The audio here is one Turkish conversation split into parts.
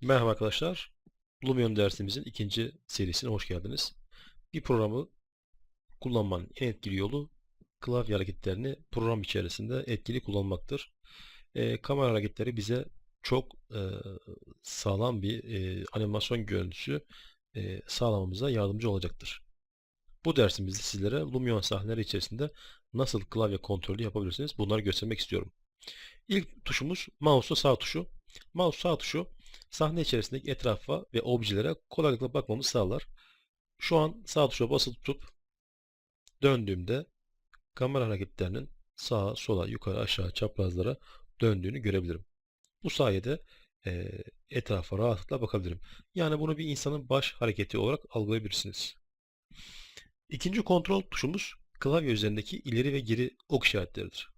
Merhaba arkadaşlar. Lumion dersimizin ikinci serisine hoş geldiniz. Bir programı kullanmanın en etkili yolu klavye hareketlerini program içerisinde etkili kullanmaktır. Ee, kamera hareketleri bize çok e, sağlam bir e, animasyon görüntüsü e, sağlamamıza yardımcı olacaktır. Bu dersimizde sizlere Lumion sahneleri içerisinde nasıl klavye kontrolü yapabilirsiniz bunları göstermek istiyorum. İlk tuşumuz mouse'un sağ tuşu. Mouse sağ tuşu sahne içerisindeki etrafa ve objelere kolaylıkla bakmamızı sağlar. Şu an sağ tuşa basılı tutup döndüğümde kamera hareketlerinin sağa, sola, yukarı, aşağı, çaprazlara döndüğünü görebilirim. Bu sayede e, etrafa rahatlıkla bakabilirim. Yani bunu bir insanın baş hareketi olarak algılayabilirsiniz. İkinci kontrol tuşumuz klavye üzerindeki ileri ve geri ok işaretleridir.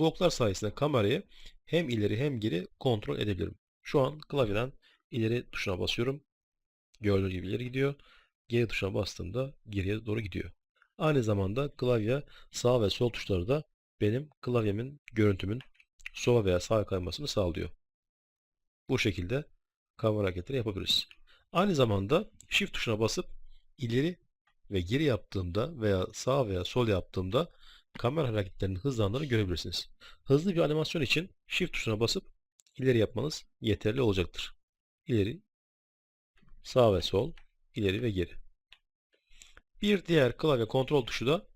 Bu oklar sayesinde kamerayı hem ileri hem geri kontrol edebilirim. Şu an klavyeden ileri tuşuna basıyorum. Gördüğünüz gibi ileri gidiyor. Geri tuşuna bastığımda geriye doğru gidiyor. Aynı zamanda klavye sağ ve sol tuşları da benim klavyemin görüntümün sola veya sağa kaymasını sağlıyor. Bu şekilde kamera hareketleri yapabiliriz. Aynı zamanda Shift tuşuna basıp ileri ve geri yaptığımda veya sağ veya sol yaptığımda kamera hareketlerinin hızlandığını görebilirsiniz. Hızlı bir animasyon için Shift tuşuna basıp ileri yapmanız yeterli olacaktır. İleri, sağ ve sol, ileri ve geri. Bir diğer klavye kontrol tuşu da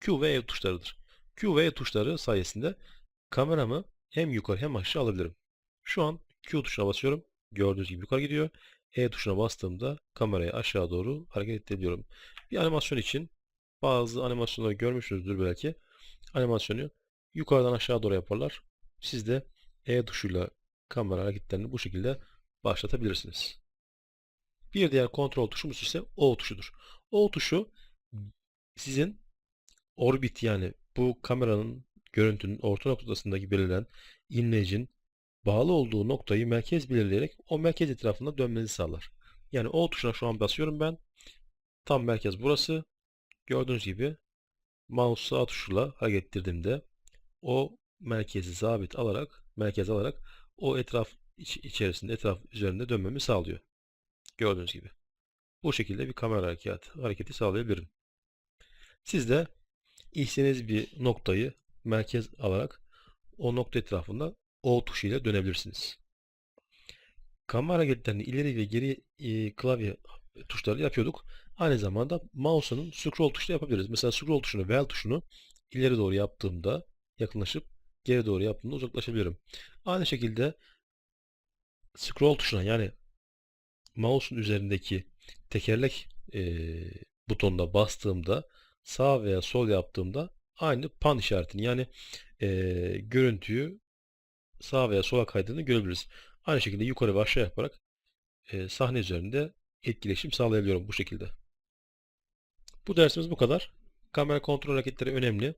Q ve E tuşlarıdır. Q ve E tuşları sayesinde kameramı hem yukarı hem aşağı alabilirim. Şu an Q tuşuna basıyorum. Gördüğünüz gibi yukarı gidiyor. E tuşuna bastığımda kamerayı aşağı doğru hareket edebiliyorum. Bir animasyon için bazı animasyonları görmüşsünüzdür belki. Animasyonu yukarıdan aşağı doğru yaparlar. Siz de E tuşuyla kamera hareketlerini bu şekilde başlatabilirsiniz. Bir diğer kontrol tuşumuz ise O tuşudur. O tuşu sizin orbit yani bu kameranın görüntünün orta noktasındaki belirlenen imlecin bağlı olduğu noktayı merkez belirleyerek o merkez etrafında dönmenizi sağlar. Yani O tuşuna şu an basıyorum ben. Tam merkez burası. Gördüğünüz gibi mouse sağ tuşuyla hareket ettirdiğimde o merkezi sabit alarak, merkez alarak o etraf iç, içerisinde, etraf üzerinde dönmemi sağlıyor. Gördüğünüz gibi. Bu şekilde bir kamera hareketi, hareketi sağlayabilirim. Siz de istediğiniz bir noktayı merkez alarak o nokta etrafında O tuşu ile dönebilirsiniz. Kamera hareketlerini ileri ve geri e, klavye tuşları yapıyorduk. Aynı zamanda mouse'un scroll tuşuyla yapabiliriz. Mesela scroll tuşunu, Vel tuşunu ileri doğru yaptığımda yakınlaşıp geri doğru yaptığımda uzaklaşabilirim. Aynı şekilde scroll tuşuna yani mouse'un üzerindeki tekerlek e, butonuna bastığımda sağ veya sol yaptığımda aynı pan işaretini yani e, görüntüyü sağa veya sola kaydığını görebiliriz. Aynı şekilde yukarı ve aşağı yaparak e, sahne üzerinde etkileşim sağlayabiliyorum bu şekilde. Bu dersimiz bu kadar. Kamera kontrol hareketleri önemli.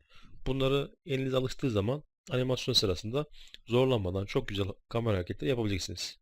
Bunları elinize alıştığı zaman animasyon sırasında zorlanmadan çok güzel kamera hareketleri yapabileceksiniz.